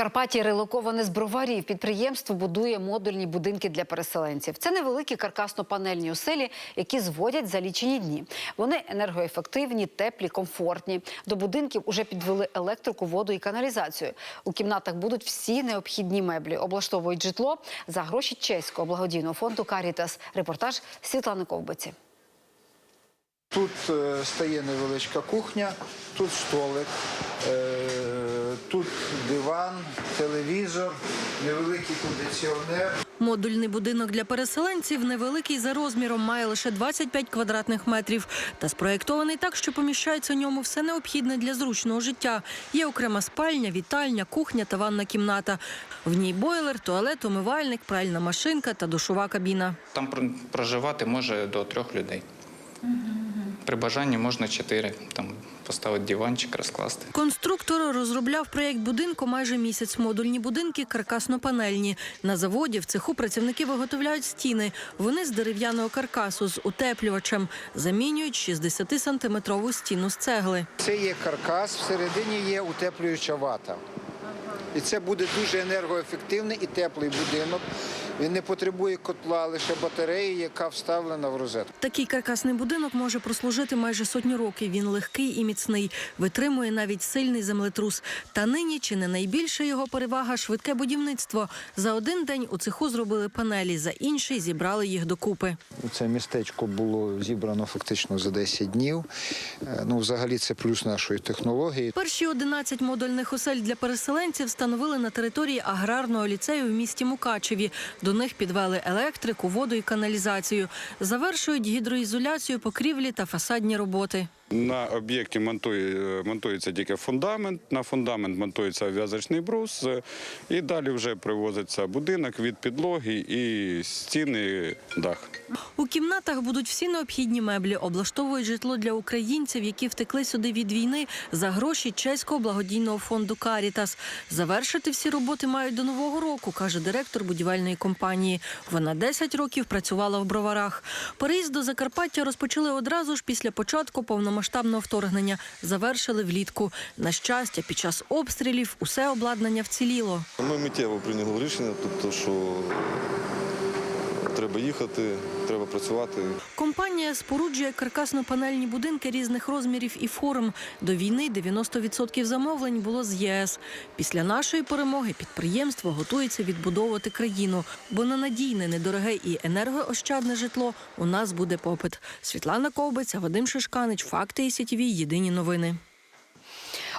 Карпаті релоковане з броварів. Підприємство будує модульні будинки для переселенців. Це невеликі каркасно-панельні оселі, які зводять за лічені дні. Вони енергоефективні, теплі, комфортні. До будинків уже підвели електрику, воду і каналізацію. У кімнатах будуть всі необхідні меблі. Облаштовують житло за гроші чеського благодійного фонду Карітас. Репортаж Світлани Ковбиці. Тут е, стає невеличка кухня, тут столик, телевізор, невеликий кондиціонер. Модульний будинок для переселенців невеликий за розміром, має лише 25 квадратних метрів та спроєктований так, що поміщається у ньому все необхідне для зручного життя. Є окрема спальня, вітальня, кухня та ванна кімната. В ній бойлер, туалет, умивальник, пральна машинка та душова кабіна. Там про- проживати може до трьох людей. При бажанні можна чотири. Там поставити диванчик, розкласти. Конструктор розробляв проєкт будинку майже місяць. Модульні будинки каркасно-панельні. На заводі в цеху працівники виготовляють стіни. Вони з дерев'яного каркасу з утеплювачем замінюють 60-сантиметрову стіну з цегли. Це є каркас, всередині є утеплююча вата. І це буде дуже енергоефективний і теплий будинок. Він не потребує котла, лише батареї, яка вставлена в розетку. Такий каркасний будинок може прослужити майже сотню років. Він легкий і міцний, витримує навіть сильний землетрус. Та нині чи не найбільша його перевага швидке будівництво. За один день у цеху зробили панелі, за інший зібрали їх докупи. Це містечко було зібрано фактично за 10 днів. Е, Ну, взагалі, це плюс нашої технології. Перші 11 модульних осель для переселенців встановили на території аграрного ліцею в місті Мукачеві. До них підвели електрику, воду і каналізацію. Завершують гідроізоляцію, покрівлі та фасадні роботи. На об'єкті монтує, монтується тільки фундамент, на фундамент монтується в'язочний брус, е, і далі вже привозиться будинок від підлоги і стіни, дах. У кімнатах будуть всі необхідні меблі, облаштовують житло для українців, які втекли сюди від війни за гроші чеського благодійного фонду Карітас. Завершити всі роботи мають до нового року, каже директор будівельної компанії. Вона 10 років працювала в броварах. Переїзд до Закарпаття розпочали одразу ж після початку повномасштабного вторгнення. Завершили влітку. На щастя, під час обстрілів усе обладнання вціліло. Ми миттєво прийняли рішення, тобто, що треба їхати, треба працювати. Компанія споруджує каркасно-панельні будинки різних розмірів і форм. До війни 90% замовлень було з ЄС. Після нашої перемоги підприємство готується відбудовувати країну, бо на надійне, недороге і енергоощадне житло у нас буде попит. Світлана Ковбиця, Вадим Шишканич, Факти і сітіві. Єдині новини.